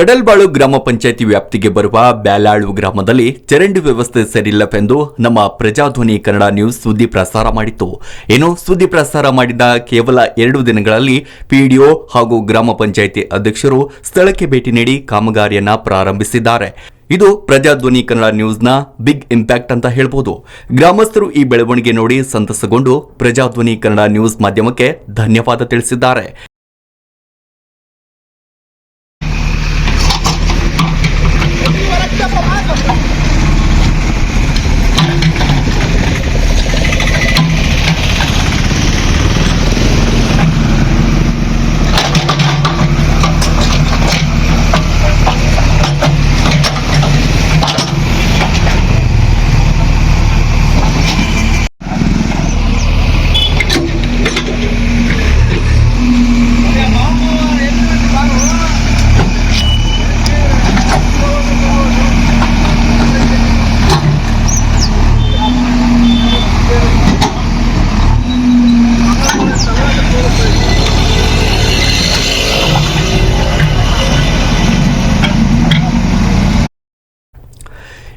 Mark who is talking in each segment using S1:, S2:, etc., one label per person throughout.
S1: ಕಡಲ್ಬಾಳು ಗ್ರಾಮ ಪಂಚಾಯಿತಿ ವ್ಯಾಪ್ತಿಗೆ ಬರುವ ಬ್ಯಾಲಾಳು ಗ್ರಾಮದಲ್ಲಿ ಚರಂಡಿ ವ್ಯವಸ್ಥೆ ಸರಿಯಿಲ್ಲವೆಂದು ನಮ್ಮ ಪ್ರಜಾಧ್ವನಿ ಕನ್ನಡ ನ್ಯೂಸ್ ಸುದ್ದಿ ಪ್ರಸಾರ ಮಾಡಿತ್ತು. ಏನು ಸುದ್ದಿ ಪ್ರಸಾರ ಮಾಡಿದ ಕೇವಲ ಎರಡು ದಿನಗಳಲ್ಲಿ ಪಿಡಿಒ ಹಾಗೂ ಗ್ರಾಮ ಪಂಚಾಯಿತಿ ಅಧ್ಯಕ್ಷರು ಸ್ಥಳಕ್ಕೆ ಭೇಟಿ ನೀಡಿ ಕಾಮಗಾರಿಯನ್ನ ಪ್ರಾರಂಭಿಸಿದ್ದಾರೆ. ಇದು ಪ್ರಜಾಧ್ವನಿ ಕನ್ನಡ ನ್ಯೂಸ್ನ ಬಿಗ್ ಇಂಪ್ಯಾಕ್ಟ್ ಅಂತ ಹೇಳ್ಬೋದು. ಗ್ರಾಮಸ್ಥರು ಈ ಬೆಳವಣಿಗೆ ನೋಡಿ ಸಂತಸಗೊಂಡು ಪ್ರಜಾಧ್ವನಿ ಕನ್ನಡ ನ್ಯೂಸ್ ಮಾಧ್ಯಮಕ್ಕೆ ಧನ್ಯವಾದ ತಿಳಿಸಿದ್ದಾರೆ.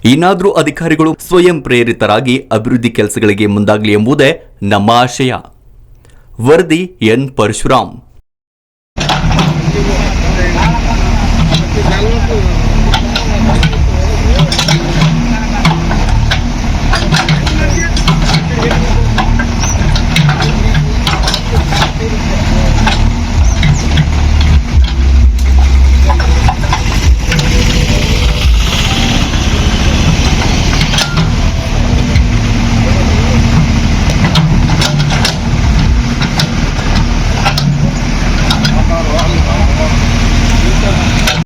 S1: ಇನ್ನಾದರೂ ಅಧಿಕಾರಿಗಳು ಸ್ವಯಂ ಪ್ರೇರಿತರಾಗಿ ಅಭಿವೃದ್ಧಿ ಕೆಲಸಗಳಿಗೆ ಮುಂದಾಗಲಿ ಎಂಬುದೇ ನಮ್ಮ ಆಶಯ. ವರದಿ ಎನ್. ಪರಶುರಾಮ್.